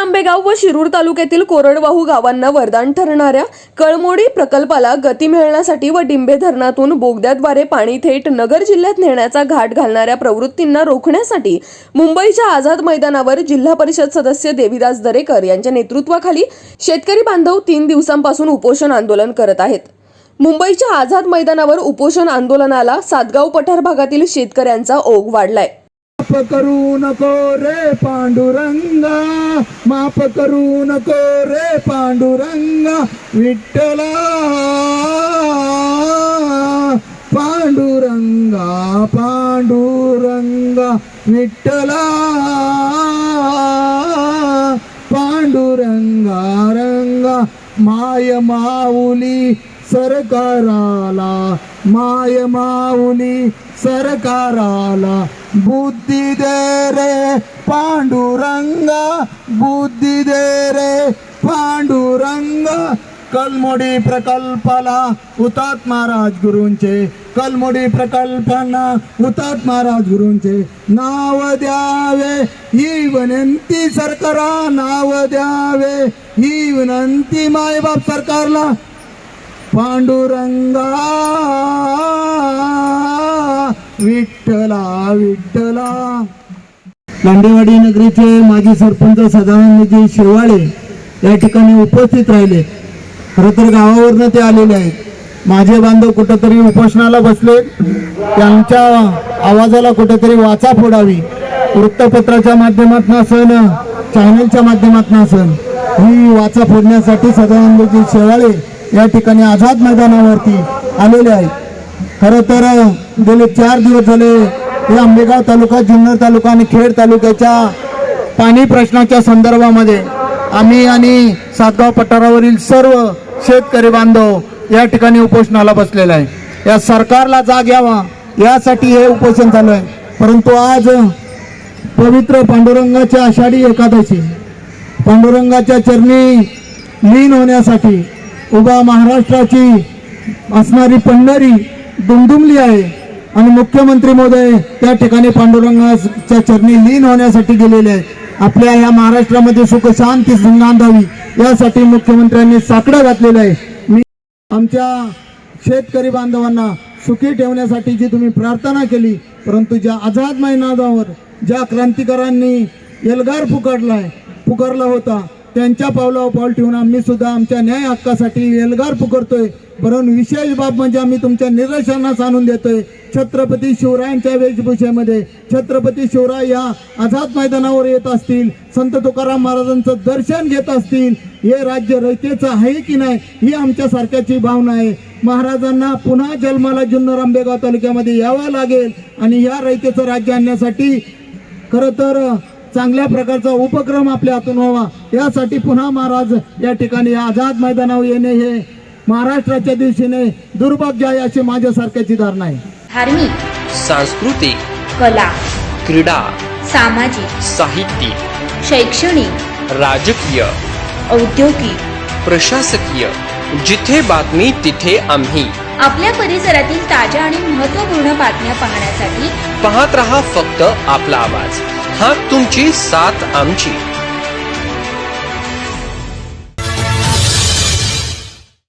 आंबेगाव व शिरूर तालुक्यातील कोरडवाहू गावांना वरदान ठरणाऱ्या कळमोडी प्रकल्पाला गती मिळण्यासाठी व डिंबे धरणातून बोगद्याद्वारे पाणी थेट नगर जिल्ह्यात नेण्याचा घाट घालणाऱ्या प्रवृत्तींना रोखण्यासाठी मुंबईच्या आझाद मैदानावर जिल्हा परिषद सदस्य देविदास दरेकर यांच्या नेतृत्वाखाली शेतकरी बांधव तीन दिवसांपासून उपोषण आंदोलन करत आहेत. मुंबईच्या आझाद मैदानावर उपोषण आंदोलनाला सातगाव पठार भागातील शेतकऱ्यांचा ओघ वाढलाय. माफ करू नको रे पांडुरंगा माफ करू नको रे पांडुरंगा विठ्ठला पांडुरंगा पांडुरंगा विठ्ठला पांडुरंगा माय माऊली सरकाराला माय माऊली सरकाराला बुद्धी दे रे पांडुरंगा बुद्धी दे रे पांडुरंगा. कलमोडी प्रकल्पाला उतात महाराज गुरूंचे. कलमोडी प्रकल्पांना महाराज गुरुंचे. नाव द्यावे ही विनंती सरकारा नाव द्यावे ही विनंती मायबाप सरकारला. पांडुरंगा विठ्ठला विठ्ठला. लांडेवाडी नगरीचे माजी सरपंच सदानंदजी शेवाळे या ठिकाणी उपस्थित राहिले. खरं तर गावावरनं ते आलेले आहेत. माझे बांधव कुठंतरी उपोषणाला बसले. त्यांच्या आवाजाला कुठेतरी वाचा फोडावी. वृत्तपत्राच्या माध्यमातून असन चॅनलच्या माध्यमातून असन ही वाचा फोडण्यासाठी सदानंदजी शेवाळे या ठिकाणी आझाद मैदानावरती आलेले आहेत. खरं तर गेले चार दिवस झाले हे आंबेगाव तालुका जुन्नर तालुका आणि खेड तालुक्याच्या पाणी प्रश्नाच्या संदर्भामध्ये आम्ही आणि सातगाव पठारावरील सर्व शेतकरी बांधव या ठिकाणी उपोषणाला बसलेला आहे. या सरकारला जाग यावा यासाठी हे उपोषण चालू आहे. परंतु आज पवित्र पांडुरंगाच्या आषाढी एकादशी पांडुरंगाच्या चरणी लीन होण्यासाठी उभा महाराष्ट्राची असणारी पंढरी दुमदुमली आहे आणि मुख्यमंत्री महोदय त्या ठिकाणी पांडुरंगाच्या चरणी लीन होण्यासाठी गेलेले आहे आपल्या या महाराष्ट्रामध्ये सुख शांती नांदावी यासाठी मुख्यमंत्र्यांनी साकडं घातलेलं आहे. मी आमच्या शेतकरी बांधवांना सुखी ठेवण्यासाठी जी तुम्ही प्रार्थना केली परंतु ज्या आझाद मैदानावर ज्या क्रांतिकारांनी एल्गार पुकारलाय पुकारला होता त्यांच्या पावलावर पाऊल ठेवून आम्ही सुद्धा आमच्या न्याय हक्कासाठी एल्गार पुकारतोय. परंतु विशेष बाब म्हणजे आम्ही तुमच्या निदर्शनास आणून देतोय. छत्रपती शिवरायांच्या वेशभूषेमध्ये छत्रपती शिवराय या आझाद मैदानावर येत असतील संत तुकाराम महाराजांचं दर्शन घेत असतील हे राज्य रयतेचं आहे की नाही ही आमच्यासारख्याची भावना आहे. महाराजांना पुन्हा जन्माला जुन्नर आंबेगाव तालुक्यामध्ये यावं लागेल आणि या रयतेचं राज्य आणण्यासाठी खरं तर चांगल्या प्रकारचा उपक्रम आपल्या हातून व्हावा. यासाठी पुन्हा महाराज या ठिकाणी आझाद मैदानावर येणे हे महाराष्ट्राच्या दिवशीने दुर्भाग्य आहे अशी माझ्या सारख्याची धारणा आहे. धार्मिक सांस्कृतिक कला क्रीडा सामाजिक साहित्यिक शैक्षणिक राजकीय औद्योगिक. प्रशासकीय जिथे बातमी तिथे आम्ही. आपल्या परिसरातील ताज्या आणि महत्त्वपूर्ण बातम्या पाहण्यासाठी पाहत रहा फक्त आपला आवाज. हा तुमची साथ आमची.